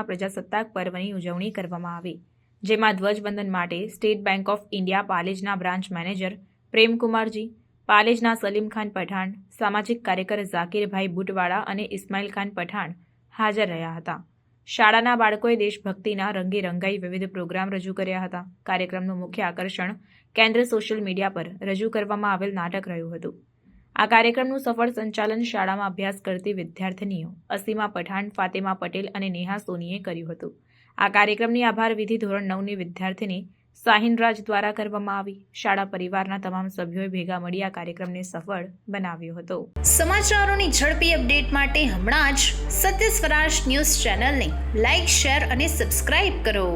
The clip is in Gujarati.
પ્રજાસત્તાક પર્વની ઉજવણી કરવામાં આવી. જેમાં ધ્વજવંદન માટે સ્ટેટ બેંક ઓફ ઇન્ડિયા પાલેજના બ્રાન્ચ મેનેજર પ્રેમકુમારજી, પાલેજના સલીમ ખાન પઠાણ, સામાજિક કાર્યકર ઝાકીરભાઈ બુટવાડા અને ઇસ્માઇલ ખાન પઠાણ હાજર રહ્યા હતા. શાળાના બાળકોએ દેશભક્તિના રંગે રંગાઈ વિવિધ પ્રોગ્રામ રજૂ કર્યા હતા. કાર્યક્રમનું મુખ્ય આકર્ષણ કેન્દ્ર સોશિયલ મીડિયા પર રજૂ કરવામાં આવેલ નાટક રહ્યું હતું. આ કાર્યક્રમનું સફળ સંચાલન શાળામાં અભ્યાસ કરતી વિદ્યાર્થીનીઓ અસીમા પઠાણ, ફાતેમા પટેલ અને નેહા સોનીએ કર્યું હતું. આ કાર્યક્રમની આભાર વિધિ ધોરણ નવની વિદ્યાર્થીની સાહિનરાજ દ્વારા કરવામાં આવી. શાળા પરિવારના તમામ સભ્યોએ ભેગા મળી આ કાર્યક્રમને સફળ બનાવ્યો હતો. સમાચારોની ઝડપી અપડેટ માટે હમણાં જ સત્ય સ્વરાજ ન્યૂઝ ચેનલને લાઇક શેર અને સબસ્ક્રાઇબ કરો.